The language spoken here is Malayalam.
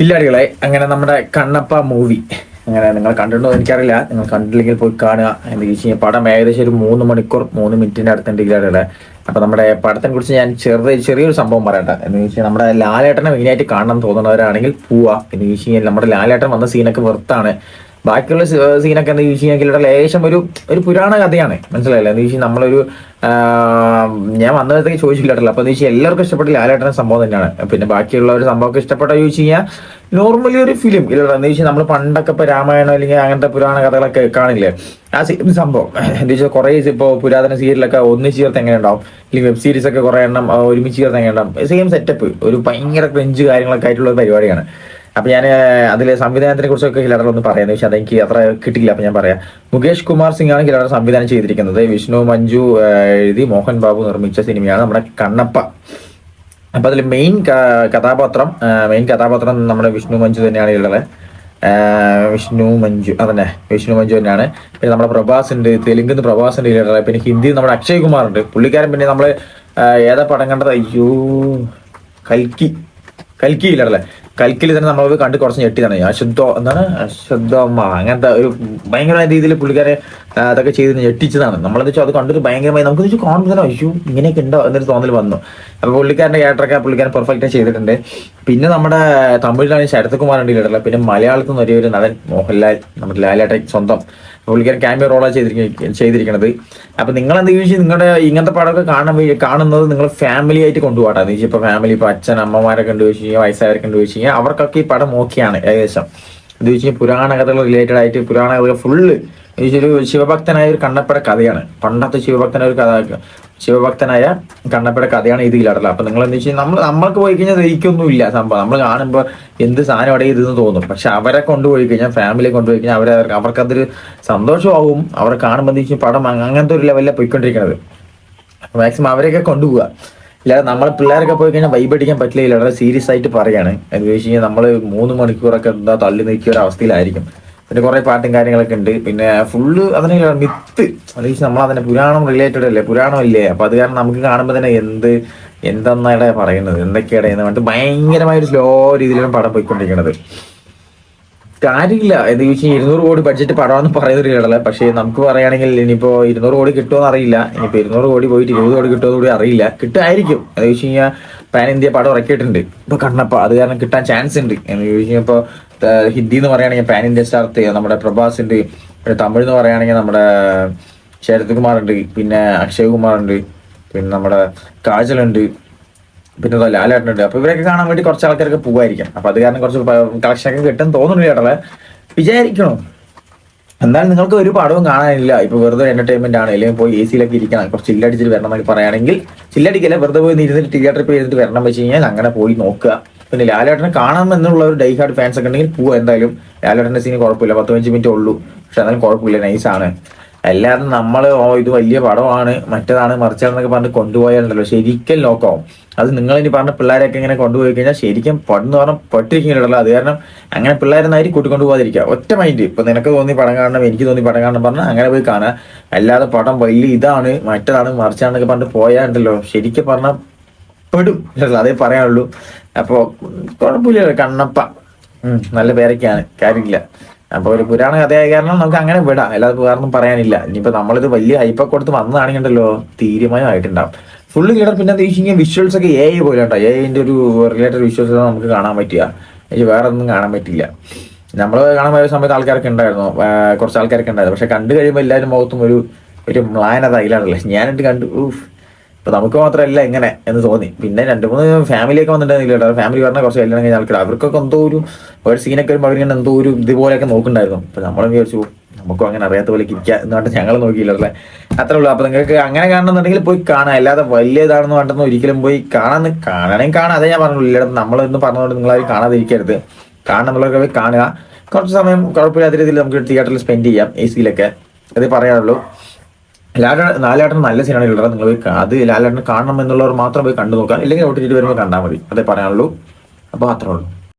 കില്ലാടികളെ അങ്ങനെ നമ്മുടെ കണ്ണപ്പ മൂവി അങ്ങനെ നിങ്ങൾ കണ്ടിട്ടുണ്ടോ എനിക്കറിയില്ല. നിങ്ങൾ കണ്ടില്ലെങ്കിൽ പോയി കാണുക. എന്ന് ചോദിച്ചു കഴിഞ്ഞാൽ പടം ഏകദേശം ഒരു മൂന്ന് മണിക്കൂർ മൂന്ന് മിനിറ്റിന്റെ അടുത്തുണ്ട് കില്ലാടികളെ അപ്പൊ നമ്മുടെ പടത്തിനെ കുറിച്ച് ഞാൻ ചെറുത് ചെറിയൊരു സംഭവം പറയട്ടെ. എന്ന് ചോദിച്ചാൽ നമ്മുടെ ലാലേട്ടനെ മെയിനായിട്ട് കാണണം തോന്നുന്നവരാണെങ്കിൽ പോവാ. എന്ന് ചോദിച്ചു കഴിഞ്ഞാൽ നമ്മുടെ ലാലേട്ടൻ വന്ന സീനൊക്കെ വെറുത്താണ്. ബാക്കിയുള്ള സീനൊക്കെ എന്താ ചോദിച്ചു കഴിഞ്ഞാൽ ലേശം ഒരു ഒരു പുരാണ കഥയാണ്. മനസ്സിലായില്ല? എന്ന് ചോദിച്ചാൽ നമ്മളൊരു ഞാൻ വന്നതൊക്കെ ചോദിച്ചില്ലാട്ടല്ലോ അപ്പൊ എന്ന് വെച്ചാൽ എല്ലാവർക്കും ഇഷ്ടപ്പെട്ട ലാലേട്ടൻ സംഭവം തന്നെയാണ്. പിന്നെ ബാക്കിയുള്ള ഒരു സംഭവമൊക്കെ ഇഷ്ടപ്പെട്ട ചോദിച്ചു കഴിഞ്ഞാൽ നോർമലി ഒരു ഫിലിം ഇല്ല എന്ന് വെച്ചാൽ നമ്മൾ പണ്ടൊക്കെ ഇപ്പൊ രാമായണം അല്ലെങ്കിൽ അങ്ങനത്തെ പുരാണ കഥകളൊക്കെ കാണില്ലേ? ആ സെയിം സംഭവം. എന്താ വെച്ചാൽ കുറെ ഇപ്പോൾ പുരാതന സീരിയലൊക്കെ ഒന്നിച്ച് ചേർത്ത് എങ്ങനെ ഉണ്ടാവും അല്ലെങ്കിൽ വെബ് സീരീസ് ഒക്കെ കുറെ എണ്ണം ഒരുമിച്ച് ചേർത്ത് എങ്ങനെ ഉണ്ടാവും സെയിം സെറ്റപ്പ് ഒരു ഭയങ്കര ക്രഞ്ച് കാര്യങ്ങളൊക്കെ ആയിട്ടുള്ള ഒരു പരിപാടിയാണ്. അപ്പൊ ഞാൻ അതിലെ സംവിധാനത്തിനെ കുറിച്ചൊക്കെ ഹിലാഡർ ഒന്ന് പറയാന്ന് പക്ഷെ അതെനിക്ക് അത്ര കിട്ടില്ല അപ്പൊ ഞാൻ പറയാം. മുകേഷ് കുമാർ സിംഗ് ആണ് ഹിലാഡർ സംവിധാനം ചെയ്തിരിക്കുന്നത്. വിഷ്ണു മഞ്ജു എഴുതി മോഹൻ ബാബു നിർമ്മിച്ച സിനിമയാണ് നമ്മുടെ കണ്ണപ്പ. അപ്പൊ അതിൽ മെയിൻ കഥാപാത്രം മെയിൻ കഥാപാത്രം നമ്മുടെ വിഷ്ണു മഞ്ജു തന്നെയാണ് ഉള്ളത് വിഷ്ണു മഞ്ജു അതന്നെ. വിഷ്ണു മഞ്ജു തന്നെയാണ്. പിന്നെ നമ്മുടെ പ്രഭാസ് ഉണ്ട് തെലുങ്കിൽ പ്രഭാസ് ഉണ്ട് പിന്നെ ഹിന്ദിയിൽ നമ്മുടെ അക്ഷയ് കുമാർ ഉണ്ട്. പുള്ളിക്കാരൻ പിന്നെ നമ്മൾ ഏതാ പടം കണ്ടത്? അയ്യോ കൽക്കി. കൽക്കി ഇല്ലല്ലേ കൽക്കിൽ തന്നെ നമ്മളത് കണ്ട് കുറച്ച് ഞെട്ടിയതാണ്. അശുദ്ധ എന്താണ്? അശുദ്ധമ്മ അങ്ങനത്തെ ഒരു ഭയങ്കരമായ രീതിയിൽ പുള്ളിക്കാരെ അതൊക്കെ ചെയ്ത് ഞെട്ടിച്ചതാണ്. നമ്മളെന്ന് വെച്ചാൽ അത് കണ്ടിട്ട് ഭയങ്കരമായി നമുക്ക് കോൺഫിഡൻസ് അയ്യോ ഇങ്ങനെയൊക്കെ ഉണ്ടോ എന്നൊരു തോന്നൽ വന്നു. അപ്പൊ പുള്ളിക്കാരന്റെ ക്യാരക്ടറൊക്കെ പുള്ളിക്കാരൻ പെർഫെക്റ്റ് ചെയ്തിട്ടുണ്ട്. പിന്നെ നമ്മുടെ തമിഴിലാണ് ശരത്കുമാർ ഉണ്ട് ഇതിലുള്ള പിന്നെ മലയാളത്തിൽ നിന്ന് ഒരേ നടൻ മോഹൻലാൽ നമ്മുടെ ലാലേട്ടൻ സ്വന്തം. പുള്ളിക്കാരൻ ക്യാമിയ റോളാണ് ചെയ്തിരിക്ക ചെയ്തിരിക്കുന്നത് അപ്പൊ നിങ്ങൾ എന്താ ചോദിച്ചാൽ നിങ്ങളുടെ ഇങ്ങനത്തെ പടമൊക്കെ കാണാൻ കാണുന്നത് നിങ്ങൾ ഫാമിലി ആയിട്ട് കൊണ്ടുപോകട്ടെ? എന്ന് വെച്ചാൽ ഫാമിലി ഇപ്പൊ അച്ഛൻ അമ്മമാരൊക്കെ ഉണ്ട് വെച്ച് കഴിഞ്ഞാൽ വയസ്സായവരൊക്കെ ഉണ്ട് വെച്ച് കഴിഞ്ഞാൽ അവർക്കൊക്കെ ഈ പടം ഓക്കെയാണ് ഏകദേശം. എന്ന് വെച്ച് കഴിഞ്ഞാൽ പുരാണ കഥകൾ റിലേറ്റഡ് ആയിട്ട് പുരാണ കഥകൾ ഫുള്ള് ഒരു ശിവഭക്തനായ ഒരു കണ്ണപ്പട കഥയാണ്. പണ്ടത്തെ ശിവഭക്തനായ ഒരു കഥ ശിവഭക്തനായ കണ്ണപ്പയുടെ കഥയാണ് ഇത് ഇല്ലാടല്ല അപ്പൊ നിങ്ങൾ എന്താ വെച്ചാൽ നമ്മൾ നമ്മൾക്ക് പോയി കഴിഞ്ഞാൽ ദഹിക്കൊന്നും ഇല്ല സംഭവം. നമ്മൾ കാണുമ്പോൾ എന്ത് സാധനം അവിടെ ഇതെന്ന് തോന്നും. പക്ഷെ അവരെ കൊണ്ടുപോയി കഴിഞ്ഞാൽ ഫാമിലിയെ കൊണ്ടുപോയി കഴിഞ്ഞാൽ അവരെ അവർക്കതൊരു സന്തോഷമാവും. അവരെ കാണുമ്പോൾ എന്താ വെച്ചാൽ പടം അങ്ങ- അങ്ങനത്തെ ഒരു ലെവലിലാണ് പോയിക്കൊണ്ടിരിക്കുന്നത് മാക്സിമം അവരെയൊക്കെ കൊണ്ടുപോവുക. ഇല്ലാതെ നമ്മളെ പിള്ളേരൊക്കെ പോയി കഴിഞ്ഞാൽ വൈബടിക്കാൻ പറ്റില്ല. വളരെ സീരിയസ് ആയിട്ട് പറയാണ്. എന്ന് വെച്ച് കഴിഞ്ഞാൽ നമ്മൾ മൂന്ന് മണിക്കൂറൊക്കെ എന്താ തള്ളി നിൽക്കിയ ഒരു അവസ്ഥയിലായിരിക്കും. പിന്നെ കുറെ പാട്ടും കാര്യങ്ങളൊക്കെ ഉണ്ട്. പിന്നെ ഫുള്ള് അതിനെ മിത്ത് അല്ലെങ്കിൽ നമ്മൾ അതിനെ പുരാണം റിലേറ്റഡ് അല്ലേ? പുരാണം ഇല്ലേ? അപ്പൊ അത് കാരണം നമുക്ക് കാണുമ്പോൾ തന്നെ എന്ത് എന്തെന്നാണ് പറയുന്നത്? എന്തൊക്കെയാണ് എന്ന് പറഞ്ഞിട്ട് ഭയങ്കരമായ ഒരു സ്ലോ രീതിയിലാണ് പടം പോയിക്കൊണ്ടിരിക്കുന്നത്. കാര്യമില്ല. എന്ന് ചോദിച്ചാൽ ഇരുന്നൂറ് കോടി ബഡ്ജറ്റ് പടമാണെന്ന് പറയുന്നൊരു കേടല്ല? പക്ഷേ നമുക്ക് പറയുകയാണെങ്കിൽ ഇനിയിപ്പോ ഇരുന്നൂറ് കോടി കിട്ടുമോ അറിയില്ല. ഇനിയിപ്പോ ഇരുന്നൂറ് കോടി പോയിട്ട് ഇരുപത് കോടി കിട്ടുമോ കൂടി അറിയില്ല. കിട്ടുമായിരിക്കും എന്ന് ചോദിച്ചു കഴിഞ്ഞാൽ പാൻ ഇന്ത്യ പടം ഇറക്കിയിട്ടുണ്ട് ഇപ്പൊ കണ്ണപ്പ അത് കാരണം കിട്ടാൻ ചാൻസ് ഉണ്ട്. എന്ന് ചോദിച്ചു കഴിഞ്ഞാൽ ഇപ്പൊ ഏഹ്, ഹിന്ദി എന്ന് പറയുകയാണെങ്കിൽ പാൻ ഇന്ത്യ സ്റ്റാർട്ട് നമ്മുടെ പ്രഭാസ് ഉണ്ട് പിന്നെ തമിഴ് എന്ന് പറയുകയാണെങ്കിൽ നമ്മുടെ ശരത് കുമാർ ഉണ്ട് പിന്നെ അക്ഷയ് കുമാർ ഉണ്ട് പിന്നെ നമ്മുടെ കാജൽ ഉണ്ട് പിന്നെ ലാലേട്ടൻ ഉണ്ട് അപ്പൊ ഇവരൊക്കെ കാണാൻ വേണ്ടി കുറച്ച് ആൾക്കാരൊക്കെ പോകുമായിരിക്കും അപ്പൊ അത് കാരണം കുറച്ച് കളക്ഷൻ ഒക്കെ കിട്ടും തോന്നുന്നു ചേട്ടല്ലേ വിചാരിക്കണോ. എന്നാലും നിങ്ങൾക്ക് ഒരു പടവും കാണാനില്ല. ഇപ്പൊ വെറുതെ എന്റർടൈൻമെന്റ് ആണ്. അല്ലെങ്കിൽ പോയി എ സിയിലൊക്കെ ഇരിക്കണം. കുറച്ച് ചില്ലടിച്ചിട്ട് വരണം എന്നൊക്കെ പറയുകയാണെങ്കിൽ ചില്ലടിക്കല്ല വെറുതെ പോയി ഇരുന്നിട്ട് തിയേറ്ററിൽ പോയി ഇരുന്നിട്ട് വരണം വെച്ച് കഴിഞ്ഞാൽ അങ്ങനെ പോയി നോക്കുക. പിന്നെ ലാലേട്ടനെ കാണാം എന്നുള്ള ഒരു ഡൈ ഹാർഡ് ഫാൻസ് ഒക്കെ ഉണ്ടെങ്കിൽ പോവുക എന്തായാലും. ലാലേട്ടന്റെ സീന് കുഴപ്പമില്ല. പത്ത് പതിനഞ്ച് മിനിറ്റ് ഉള്ളൂ. പക്ഷെ എന്നാലും കുഴപ്പമില്ല. നൈസാണ് അല്ലാതെ നമ്മൾ ഓ ഇത് വലിയ പടമാണ്. മറ്റേതാണ് മറിച്ചാണെന്നൊക്കെ പറഞ്ഞ് കൊണ്ടുപോയാലുണ്ടല്ലോ. ശരിക്കും ലോക്കാവും. അത് നിങ്ങൾ ഇനി പറഞ്ഞ പിള്ളേരൊക്കെ ഇങ്ങനെ കൊണ്ടുപോയി കഴിഞ്ഞാൽ ശരിക്കും പടെന്ന് പറഞ്ഞാൽ പെട്ടിരിക്കുന്നുണ്ടല്ലോ അത് കാരണം അങ്ങനെ പിള്ളേരെന്നായി കൂട്ടിക്കൊണ്ടു പോകാതിരിക്കുക. ഒറ്റ മൈൻഡ് ഇപ്പൊ നിനക്ക് തോന്നി പടം കാണണം എനിക്ക് തോന്നി പടം കാണണം പറഞ്ഞാൽ അങ്ങനെ പോയി കാണുക. അല്ലാതെ പടം വലിയ ഇതാണ് മറ്റേതാണ് മറിച്ചാണെന്നൊക്കെ പറഞ്ഞ് പോയാലുണ്ടല്ലോ. ശരിക്കും പറഞ്ഞാൽ പെടും. അതേ പറയാനുള്ളൂ. അപ്പോ കുഴപ്പമില്ല കണ്ണപ്പ. നല്ല പേരൊക്കെയാണ് കാര്യമില്ല. അപ്പൊ ഒരു പുരാണ കഥയായ കാരണം നമുക്ക് അങ്ങനെ വിടാം അല്ലാതെ വേറൊന്നും പറയാനില്ല. ഇനിയിപ്പോൾ നമ്മളിത് വലിയ ഹൈപ്പ കൊടുത്ത് വന്നതാണെങ്കിണ്ടല്ലോ തീരുമാനമായിട്ടുണ്ടാവും. ഫുള്ള് ക്ലിയർ പിന്നെ എന്താ വെച്ച് കഴിഞ്ഞാൽ വിഷ്വൽസ് ഒക്കെ എ ഐ പോലെ ഉണ്ടോ? എ ഒരു റിലേറ്റഡ് വിഷ്വൽസ് നമുക്ക് കാണാൻ പറ്റുക എനിക്ക് വേറെ ഒന്നും കാണാൻ പറ്റില്ല. നമ്മൾ കാണാൻ പോയ സമയത്ത് ആൾക്കാരൊക്കെ ഉണ്ടായിരുന്നു കുറച്ച് ആൾക്കാരൊക്കെ ഉണ്ടായിരുന്നു. പക്ഷെ കണ്ടു കഴിയുമ്പോൾ എല്ലാവരും മുഖത്തും ഒരു ഒരു മ്ലാനത അതിലാണല്ലേ. ഞാനിട്ട് കണ്ടു ഇപ്പൊ നമുക്ക് മാത്രമല്ല എങ്ങനെ എന്ന് തോന്നി. പിന്നെ രണ്ട് മൂന്ന് ഫാമിലി ഒക്കെ വന്നിട്ടുണ്ടായിരുന്നില്ല ഫാമിലി പറഞ്ഞ കുറച്ച് കല്യാണം കഴിഞ്ഞ ആൾക്കാർ അവർക്കൊക്കെ എന്തോ ഒരു ഒരു സീനൊക്കെ വരുമ്പോൾ അവരിങ്ങനെ എന്തോ ഒരു ഇതുപോലെയൊക്കെ നോക്കുന്നുണ്ടായിരുന്നു. അപ്പൊ നമ്മളും വിചാരിച്ചു നമുക്കും അങ്ങനെ അറിയാത്ത പോലെ ഇരിക്കുക എന്ന് പറഞ്ഞിട്ട് ഞങ്ങൾ നോക്കിയില്ല അല്ലേ? അത്രേ ഉള്ളൂ. അപ്പൊ നിങ്ങൾക്ക് അങ്ങനെ കാണണമെന്നുണ്ടെങ്കിൽ പോയി കാണാം. അല്ലാതെ വലിയ ഇതാണെന്ന് പറഞ്ഞിട്ട് ഒരിക്കലും പോയി കാണാൻ കാണണമെങ്കിൽ കാണാം. അതേ ഞാൻ പറഞ്ഞുള്ളൂ. ഇല്ലാതെ നമ്മളൊന്നും പറഞ്ഞുകൊണ്ട് നിങ്ങളാരും കാണാതിരിക്കരുത്. കാണണമെന്നുള്ളവരൊക്കെ പോയി കാണുക. കുറച്ച് സമയം കുഴപ്പമില്ലാത്ത രീതിയിൽ നമുക്ക് തിയേറ്ററിൽ സ്പെൻഡ് ചെയ്യാം. എ സിയിലൊക്കെ അത് പറയാനുള്ളൂ. ലാലേട്ടൻ ലാലേട്ടൻ നല്ല സീനാണ് ഇല്ലാതെ നിങ്ങൾ പോയി അത് ലാലേട്ടൻ കാണണം എന്നുള്ളവർ മാത്രം പോയി കണ്ടു നോക്കാം ഇല്ലെങ്കിൽ ഒട്ടിട്ട് വരുമ്പോൾ കണ്ടാൽ മതി. അതേ പറയാനുള്ളൂ. അപ്പോൾ അത്രേ ഉള്ളൂ.